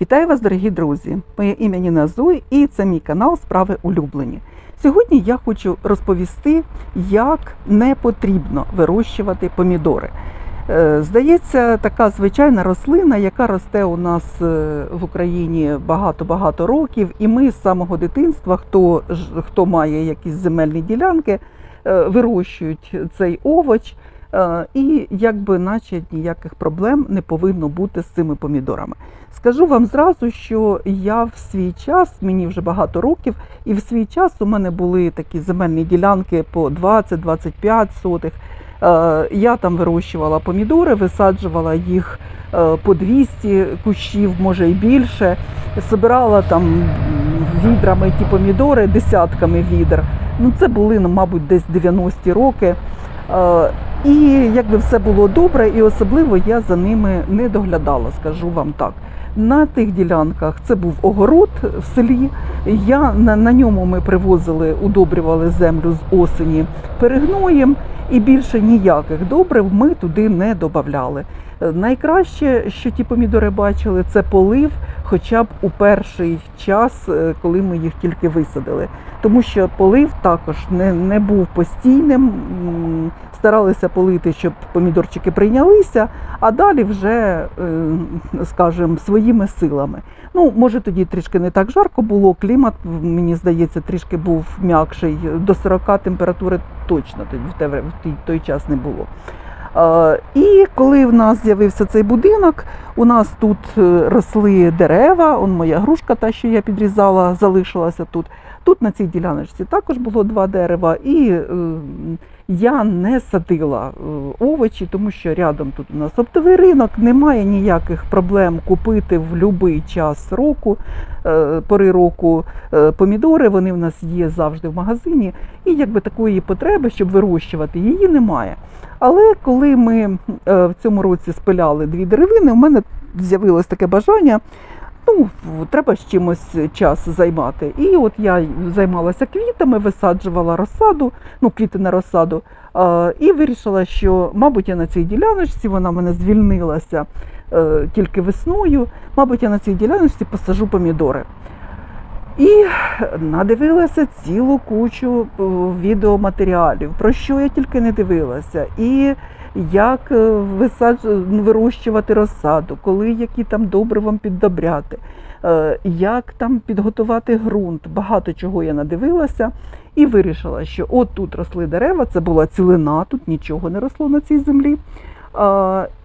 Вітаю вас, дорогі друзі! Моє ім'я Ніна Зой і це мій канал Справи улюблені. Сьогодні я хочу розповісти, як не потрібно вирощувати помідори. Е, Здається, така звичайна рослина, яка росте у нас е, в Україні багато-багато років, і ми з самого дитинства, хто, хто має якісь земельні ділянки, е, вирощують цей овоч. Е, І якби наче ніяких проблем не повинно бути з цими помідорами. Скажу вам зразу, що я в свій час, мені вже багато років, і в свій час у мене були такі земельні ділянки по 20-25 сотих. Е, Я там вирощувала помідори, висаджувала їх е, по 200 кущів, може і більше. Собирала там відрами ті помідори, десятками відер. Ну, це були, ну, мабуть, десь 90-ті роки. Е, І якби все було добре, і особливо я за ними не доглядала, скажу вам так. На тих ділянках це був огород в селі. Я на, на ньому ми привозили, удобрювали землю з осені перегноєм, і більше ніяких добрив ми туди не додавали. Е, Найкраще, що ті помідори бачили, це полив, хоча б у перший час, е, коли ми їх тільки висадили. Тому що полив також не, не був постійним. Старалися полити, щоб помідорчики прийнялися, а далі вже, е, скажімо, своїми силами. Ну, може, тоді трішки не так жарко було, клімат, мені здається, трішки був м'якший. До 40 температури точно тоді в той, час не було. І коли в нас з'явився цей будинок, у нас тут е, росли дерева, он моя грушка, та, що я підрізала, залишилася тут. Тут на цій діляночці також було два дерева, і е, я не садила е, овочі, тому що рядом тут у нас оптовий ринок, немає ніяких проблем купити в будь-який час року, е, пори року е, помідори. Вони в нас є завжди в магазині, і якби такої потреби, щоб вирощувати, її немає. Але коли ми в цьому році спиляли дві деревини, у мене з'явилось таке бажання. Ну, треба з чимось час займати. І от я займалася квітами, висаджувала розсаду, ну, квіти на розсаду, і вирішила, що, мабуть, я на цій діляночці, вона мене звільнилася е, тільки весною, мабуть, я на цій діляночці посажу помідори. І надивилася цілу кучу е, відеоматеріалів, про що я тільки не дивилася. І як е, вирощувати розсаду, коли які там добривам піддобряти, е, як там підготувати ґрунт. Багато чого я надивилася і вирішила, що от тут росли дерева, це була цілина, тут нічого не росло на цій землі.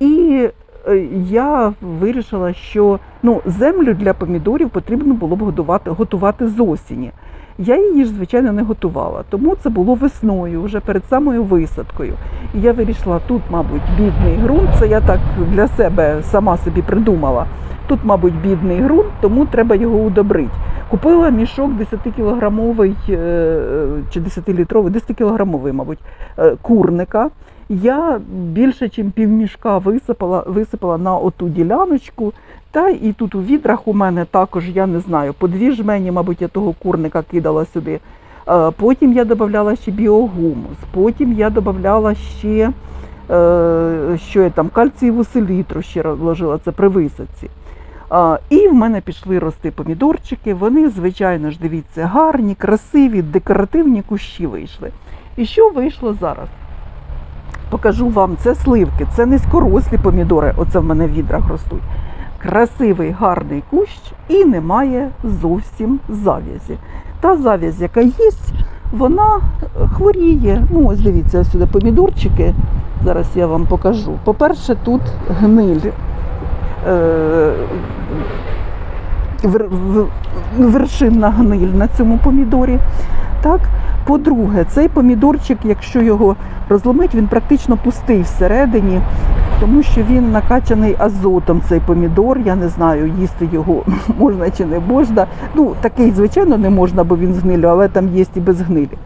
І е, я вирішила, що ну, землю для помідорів потрібно було б готувати, готувати з осені. Я її ж, звичайно, не готувала, тому це було весною, вже перед самою висадкою. І я вирішила, тут, мабуть, бідний ґрунт, це я так для себе сама собі придумала. Тут, мабуть, бідний ґрунт, тому треба його удобрити. Купила мішок 10-кілограмовий е, чи 10-літровий, 10-кілограмовий, мабуть, е, курника. Я більше, ніж півмішка висипала, висипала на оту діляночку. Та і тут у відрах у мене також, я не знаю, по дві жмені, мабуть, я того курника кидала сюди. Е, Потім я додавала ще біогумус, потім я додавала ще е, що я там, кальцієву селітру ще вложила це при висадці. І в мене пішли рости помідорчики. Вони, звичайно ж, дивіться, гарні, красиві, декоративні кущі вийшли. І що вийшло зараз? Покажу вам, це сливки, це низькорослі помідори. Оце в мене в відрах ростуть. Красивий, гарний кущ і немає зовсім зав'язі. Та зав'язь, яка є, вона е, хворіє. Ну, ось дивіться, сюди помідорчики. Зараз я вам покажу. По-перше, тут гниль. Е, вершинна гниль на цьому помідорі. Так? По-друге, цей помідорчик, якщо його розломить, він практично пустий всередині, тому що він накачаний азотом, цей помідор. Я не знаю, їсти його можна чи не можна. Ну, такий, звичайно, не можна, бо він з гнилю, але там є і без гнилі.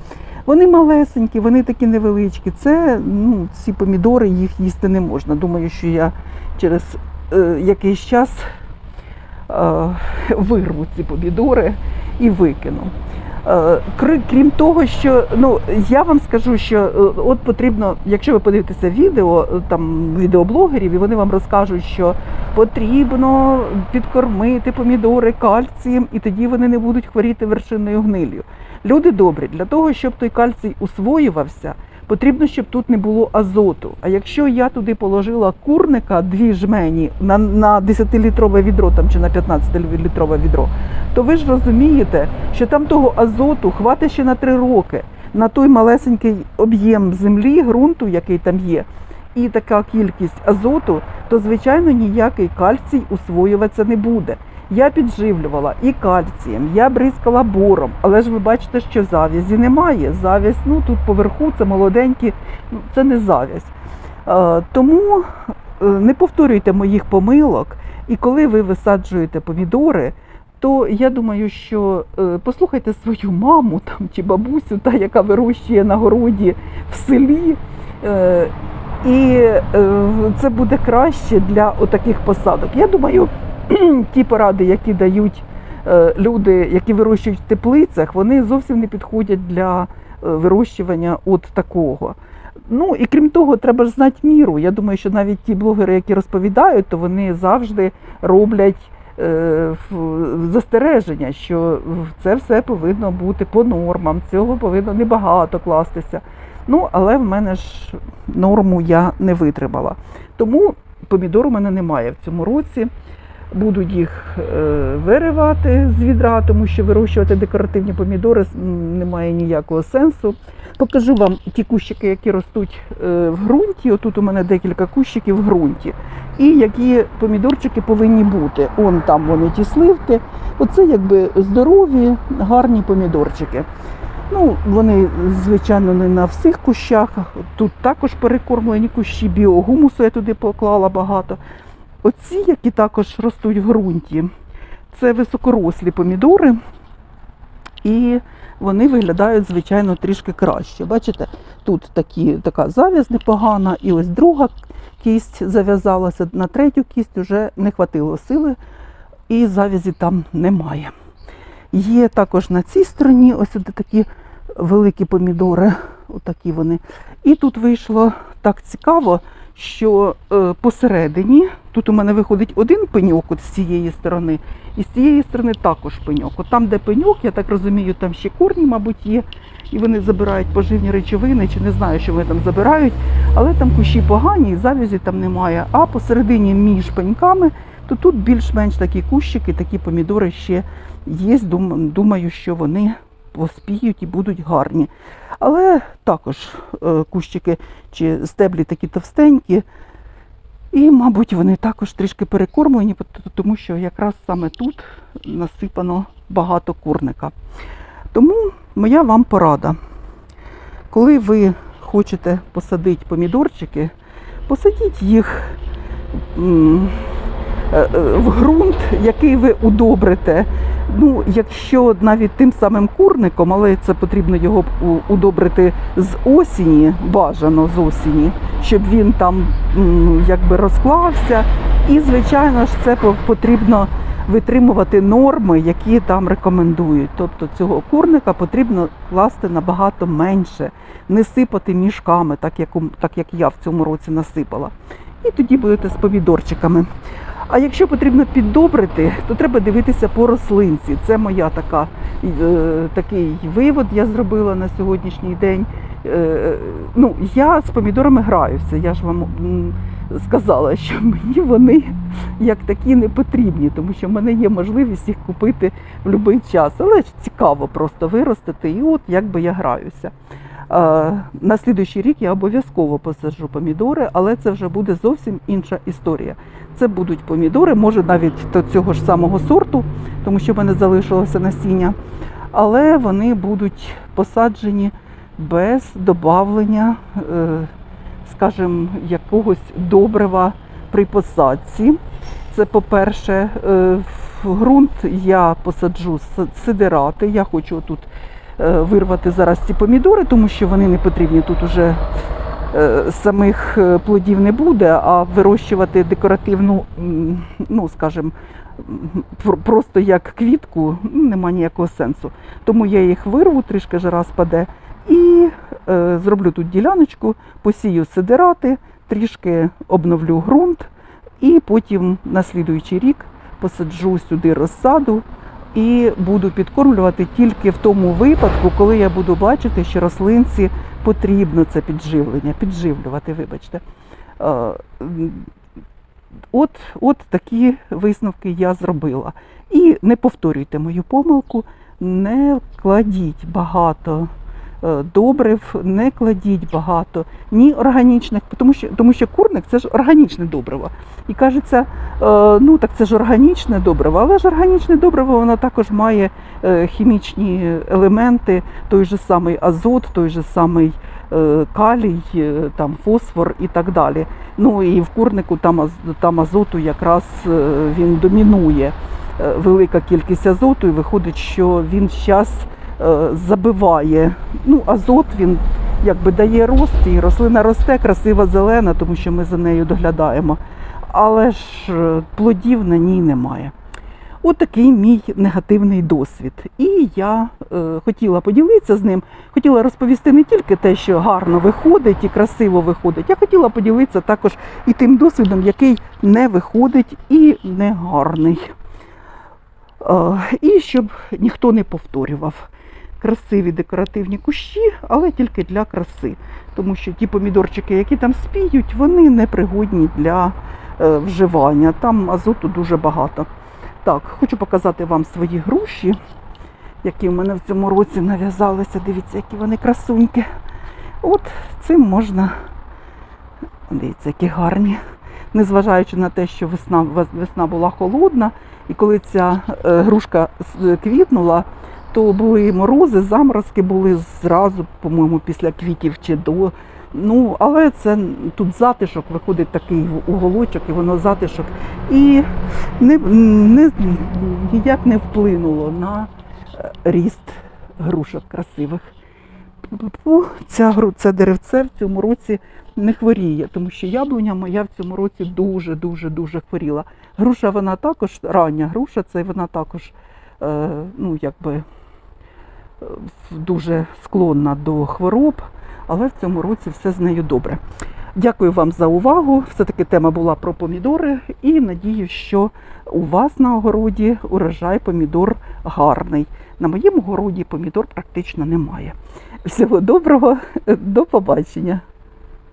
Вони малесенькі, вони такі невеличкі. Це ну, ці помідори, їх їсти не можна. Думаю, що я через е, якийсь час е, вирву ці помідори і викину. Е, Крім того, що ну я вам скажу, що е, от потрібно, якщо ви подивитеся відео е, там відеоблогерів, і вони вам розкажуть, що потрібно підкормити помідори кальцієм, і тоді вони не будуть хворіти вершинною гнилью. Люди добрі, для того, щоб той кальцій усвоювався, потрібно, щоб тут не було азоту. А якщо я туди положила курника дві жмені на, на 10-літрове відро там, чи на 15-літрове відро, то ви ж розумієте, що там того азоту хватить ще на три роки на той малесенький об'єм землі, ґрунту, який там є, і така кількість азоту, то звичайно ніякий кальцій усвоюватися не буде. Я підживлювала і кальцієм, я бризкала бором, але ж ви бачите, що зав'язі немає. Зав'язь, ну тут поверху це молоденькі, ну це не зав'язь. Е, тому е, не повторюйте моїх помилок, і коли ви висаджуєте помідори, то я думаю, що е, послухайте свою маму там чи бабусю, та яка вирощує на городі в селі. І це буде краще для отаких посадок. Я думаю, ті поради, які дають е, люди, які вирощують в теплицях, вони зовсім не підходять для е, вирощування от такого. Ну і крім того, треба ж знати міру. Я думаю, що навіть ті блогери, які розповідають, то вони завжди роблять е, застереження, що це все повинно бути по нормам, цього повинно небагато кластися. Ну, але в мене ж норму я не витримала. Тому помідор у мене немає в цьому році. Буду їх е, виривати з відра, тому що вирощувати декоративні помідори немає ніякого сенсу. Покажу вам ті кущики, які ростуть е, в ґрунті. Отут у мене декілька кущиків в ґрунті. І які помідорчики повинні бути. Он там вони ті сливки. Оце якби здорові, гарні помідорчики. Ну, вони, звичайно, не на всіх кущах. Тут також перекормлені кущі, біогумусу я туди поклала багато. Оці, які також ростуть в ґрунті, це високорослі помідори, і вони виглядають, звичайно, трішки краще. Бачите, тут такі, така зав'яз непогана, і ось друга кість зав'язалася, на третю кість вже не хватило сили, і зав'язі там немає. Є також на цій стороні ось такі великі помідори, отакі вони. І тут вийшло так цікаво, що е, посередині тут у мене виходить один пеньок от з цієї сторони, і з цієї сторони також пеньок. От там, де пеньок, я так розумію, там ще корні, мабуть, є, і вони забирають поживні речовини, чи не знаю, що вони там забирають, але там кущі погані, і завязі там немає. А посередині між пеньками, то тут більш-менш такі кущики, такі помідори ще є. Думаю, що вони поспіють і будуть гарні. Але також е, кущики чи стеблі такі товстенькі. І, мабуть, вони також трішки перекормлені, тому що якраз саме тут насипано багато курника. Тому моя вам порада. Коли ви хочете посадити помідорчики, посадіть їх в ґрунт, який ви удобрите. Ну, якщо навіть тим самим курником, але це потрібно його удобрити з осені, бажано з осені, щоб він там якби розклався. І, звичайно ж, це потрібно витримувати норми, які там рекомендують. Тобто цього курника потрібно класти набагато менше, не сипати мішками, так як, так як я в цьому році насипала. І тоді будете з помідорчиками. А якщо потрібно піддобрити, то треба дивитися по рослинці. Це моя така, е, такий вивод я зробила на сьогоднішній день. Е, ну, я з помідорами граюся. Я ж вам сказала, що мені вони як такі не потрібні, тому що в мене є можливість їх купити в будь-який час. Але цікаво просто виростити, і от як би я граюся. На слідуючий рік я обов'язково посаджу помідори, але це вже буде зовсім інша історія. Це будуть помідори, може навіть до цього ж самого сорту, тому що в мене залишилося насіння, але вони будуть посаджені без добавлення, е, скажімо, якогось добрива при посадці. Це по-перше, Е, в ґрунт я посаджу сидирати. Я хочу тут вирвати зараз ці помідори, тому що вони не потрібні тут уже е, самих е, плодів не буде, а вирощувати декоративну, ну скажімо, просто як квітку, ну, нема ніякого сенсу. Тому я їх вирву, трішки жара спаде, і е, зроблю тут діляночку, посію сидирати, трішки обновлю ґрунт, і потім на слідуючий рік посаджу сюди розсаду і буду підкормлювати тільки в тому випадку, коли я буду бачити, що рослинці потрібно це підживлення, підживлювати, вибачте. Е, От, от такі висновки я зробила. І не повторюйте мою помилку, не кладіть багато добрив, не кладіть багато ні органічних, тому що, тому що курник це ж органічне добриво. І кажеться, е, ну так це ж органічне добриво, але ж органічне добриво воно також має е, хімічні елементи, той же самий азот, той же самий е, калій, е, там фосфор і так далі. Ну і в курнику там, там азоту якраз е, він домінує. Е, Велика кількість азоту, і виходить, що він зараз забиває. Ну, азот він якби дає рост, і рослина росте, красива зелена, тому що ми за нею доглядаємо. Але ж е, плодів на ній немає. От такий мій негативний досвід. І я е, хотіла поділитися з ним, хотіла розповісти не тільки те, що гарно виходить і красиво виходить, я хотіла поділитися також і тим досвідом, який не виходить і не гарний. Е, і щоб ніхто не повторював. Красиві декоративні кущі, але тільки для краси. Тому що ті помідорчики, які там спіють, вони не пригодні для е, вживання. Там азоту дуже багато. Так, хочу показати вам свої груші, які в мене в цьому році нав'язалися. Дивіться, які вони красуньки. От цим можна. Дивіться, які гарні. Незважаючи на те, що весна, весна була холодна, і коли ця е, грушка квітнула, то були морози, заморозки були зразу, по-моєму, після квітів чи до. Ну, але це тут затишок, виходить такий уголочок, і воно затишок. І не, не, ніяк не вплинуло на е, ріст грушок красивих. Ця, це деревце в цьому році не хворіє, тому що яблуня моя в цьому році дуже-дуже дуже хворіла. Груша вона також, рання груша, це вона також е, ну, якби, дуже склонна до хвороб, але в цьому році все з нею добре. Дякую вам за увагу. Все-таки тема була про помідори, і надію, що у вас на огороді урожай помідор гарний. На моєму городі помідор практично немає. Всього доброго, до побачення.